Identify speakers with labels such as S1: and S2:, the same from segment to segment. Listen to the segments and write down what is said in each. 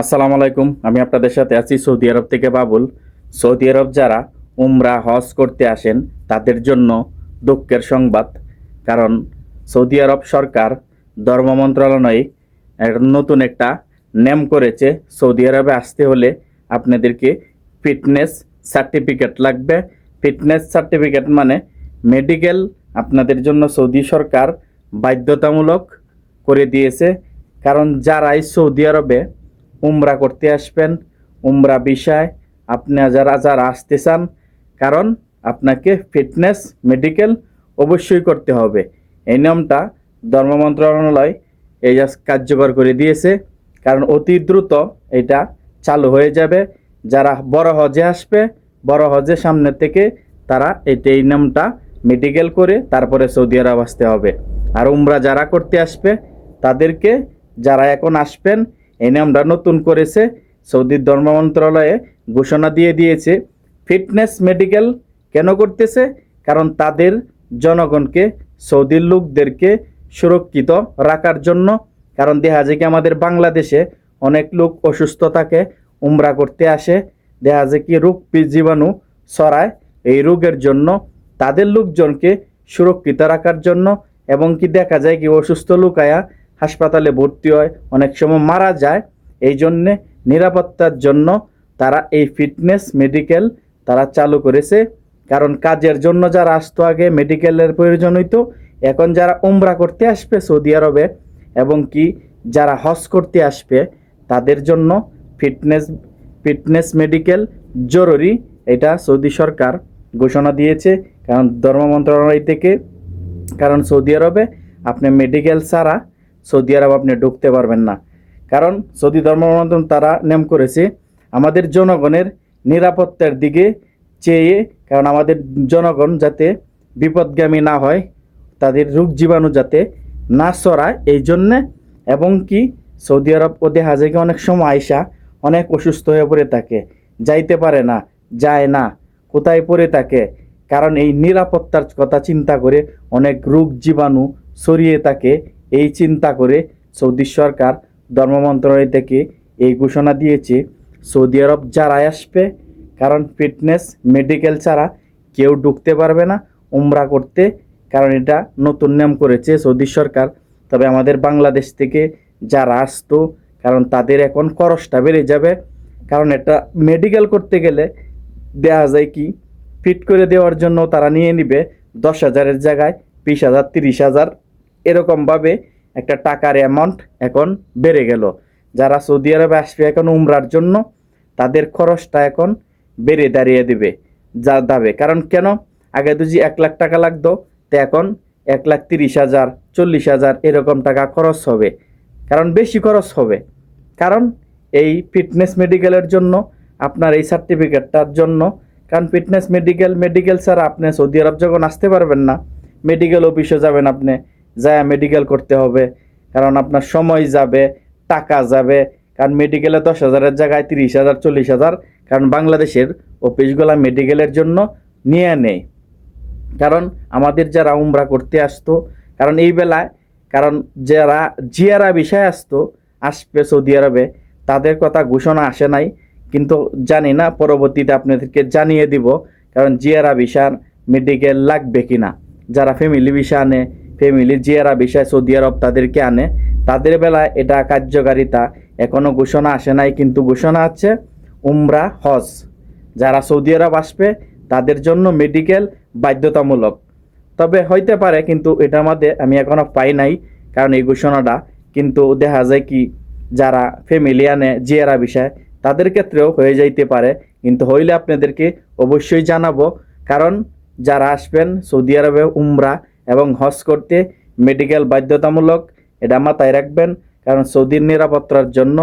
S1: আসসালামু আলাইকুম, আমি আপনাদের সাথে আছি সৌদি আরব থেকে বাবুল। সৌদি আরব যারা উমরা, হজ করতে আসেন, তাদের জন্য দুঃখের সংবাদ। কারণ সৌদি আরব সরকার, ধর্ম মন্ত্রণালয়ে নতুন একটা নেম করেছে, সৌদি আরবে আসতে হলে আপনাদেরকে ফিটনেস সার্টিফিকেট লাগবে। ফিটনেস সার্টিফিকেট মানে মেডিকেল আপনাদের জন্য সৌদি সরকার বাধ্যতামূলক করে দিয়েছে। কারণ যারাই সৌদি আরবে উমরা করতে আসবেন, উমরা বিষয়। আপনি যারা যারা আসতে চান, কারণ আপনাকে ফিটনেস, মেডিকেল অবশ্যই করতে হবে। এই নিয়মটা ধর্ম মন্ত্রণালয় এই কার্যকর করে দিয়েছে, কারণ অতি দ্রুত এটা চালু হয়ে যাবে। যারা বড় হজে আসবে, বড় হজে সামনে থেকে তারা এটা এই নিয়মটা মেডিকেল করে তারপরে সৌদি আরব আসতে হবে। আর উমরা যারা করতে আসবে, তাদেরকে যারা এখন আসবেন এই নিয়মটা নতুন করেছে। সৌদির ধর্ম মন্ত্রণালয়ে ঘোষণা দিয়ে দিয়েছে, ফিটনেস মেডিকেল কেন করতেছে? কারণ তাদের জনগণকে, সৌদির লোকদেরকে সুরক্ষিত রাখার জন্য। কারণ দেখা যায় কি আমাদের বাংলাদেশে অনেক লোক অসুস্থ থাকে, উমরা করতে আসে। দেখা যায় কি রোগ জীবাণু ছড়ায়, এই রোগের জন্য তাদের লোকজনকে সুরক্ষিত রাখার জন্য। এবং কি দেখা যায় কি অসুস্থ লোক আয়া হাসপাতালে ভর্তি হয়, অনেক সময় মারা যায়। এই জন্যে নিরাপত্তার জন্য তারা এই ফিটনেস মেডিকেল তারা চালু করেছে। কারণ কাজের জন্য যারা আসতো আগে, মেডিকেলের প্রয়োজন হইতো। এখন যারা উমরা করতে আসবে সৌদি আরবে এবং কি যারা হজ করতে আসবে, তাদের জন্য ফিটনেস ফিটনেস মেডিকেল জরুরি। এটা সৌদি সরকার ঘোষণা দিয়েছে। কারণ ধর্ম মন্ত্রণালয় থেকে, কারণ সৌদি আরবে আপনি মেডিকেল ছাড়া সৌদি আরব আপনি ঢুকতে পারবেন না। কারণ সৌদি ধর্ম মন্ত্রণ তারা নেম করেছে আমাদের জনগণের নিরাপত্তার দিকে চেয়ে, কারণ আমাদের জনগণ যাতে বিপদগামী না হয়, তাদের রোগ জীবাণু যাতে না ছড়ায় এই জন্যে, এবং কি সৌদি আরব ও দেখা যায় অনেক সময় আয়সা অনেক অসুস্থ হয়ে পড়ে থাকে, যাইতে পারে না, যায় না, কোথায় পড়ে থাকে, কারণ এই নিরাপত্তার কথা চিন্তা করে অনেক রোগ জীবাণু ছড়িয়ে থাকে এই চিন্তা করে সৌদি সরকার ধর্ম মন্ত্রণালয় থেকে এই ঘোষণা দিয়েছে, সৌদি আরব যারাই আসবে, কারণ ফিটনেস মেডিকেল ছাড়া কেউ ঢুকতে পারবে না, উমরা করতে, কারণ এটা নতুন নিয়ম করেছে সৌদি সরকার। তবে আমাদের বাংলাদেশ থেকে যারা আসতো, কারণ তাদের এখন খরচটা বেড়ে যাবে, কারণ এটা মেডিকেল করতে গেলে দেওয়া যায় কি ফিট করে দেওয়ার জন্য তারা নিয়ে নিবে দশ হাজারের জায়গায় বিশ হাজার, তিরিশ হাজার। এরকমভাবে একটা টাকার অ্যামাউন্ট এখন বেড়ে গেল। যারা সৌদি আরবে আসবে এখন উমরার জন্য, তাদের খরচটা এখন বেড়ে দাঁড়িয়ে দিবে, যা দাবে। কারণ কেন? আগে যদি এক লাখ টাকা লাগতো, তো এখন এক লাখ তিরিশ হাজার, চল্লিশ হাজার এরকম টাকা খরচ হবে। কারণ বেশি খরচ হবে। কারণ এই ফিটনেস মেডিকেলের জন্য, আপনার এই সার্টিফিকেটটার জন্য, কারণ ফিটনেস মেডিকেল মেডিকেল ছাড়া আপনি সৌদি আরব যখন আসতে পারবেন না মেডিকেল অফিসে যাবেন আপনি যায় মেডিকেল করতে হবে, কারণ আপনার সময় যাবে, টাকা যাবে, কারণ মেডিকেলে দশ হাজারের জায়গায় তিরিশ হাজার, চল্লিশ হাজার, কারণ বাংলাদেশের অফিসগুলা মেডিকেলের জন্য নিয়ে নেয় কারণ আমাদের যারা উমরা করতে আসতো, কারণ এই বেলায়, কারণ যারা জিয়ারা বিষয় আসতো, আসবে সৌদি আরবে, তাদের কথা ঘোষণা আসে নাই, কিন্তু জানি না, পরবর্তীতে আপনাদেরকে জানিয়ে দিব, কারণ জিয়ারা ভিসার মেডিকেল লাগবে কিনা, যারা ফ্যামিলি ভিসা আনে ফ্যামিলি জিয়ারা বিষয় সৌদি আরব তাদেরকে আনে, তাদের বেলায় এটা কার্যকারিতা এখনও ঘোষণা আসে নাই, কিন্তু ঘোষণা আছে উমরা, হজ। যারা সৌদি আরব আসবে, তাদের জন্য মেডিকেল বাধ্যতামূলক। তবে হইতে পারে, কিন্তু এটার মধ্যে আমি এখনও পাই নাই, কারণ এই ঘোষণাটা, কিন্তু দেখা যায় কি যারা ফ্যামিলি আনে জিয়ারা বিষয়, তাদের ক্ষেত্রেও হয়ে যাইতে পারে, কিন্তু হইলে আপনাদেরকে অবশ্যই জানাব। কারণ যারা আসবেন সৌদি আরবে উমরা এবং হজ করতে মেডিকেল বাধ্যতামূলক, এটা মাথায় রাখবেন। কারণ সৌদির নিরাপত্তার জন্য,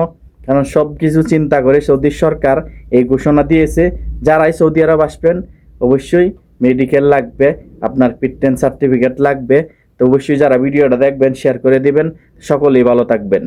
S1: কারণ সব কিছু চিন্তা করে সৌদি সরকার এই ঘোষণা দিয়েছে। যারাই সৌদি আরব আসবেন, অবশ্যই মেডিকেল লাগবে, আপনার ফিটনেস সার্টিফিকেট লাগবে। তো অবশ্যই যারা ভিডিওটা দেখবেন শেয়ার করে দিবেন। সকলেই ভালো থাকবেন।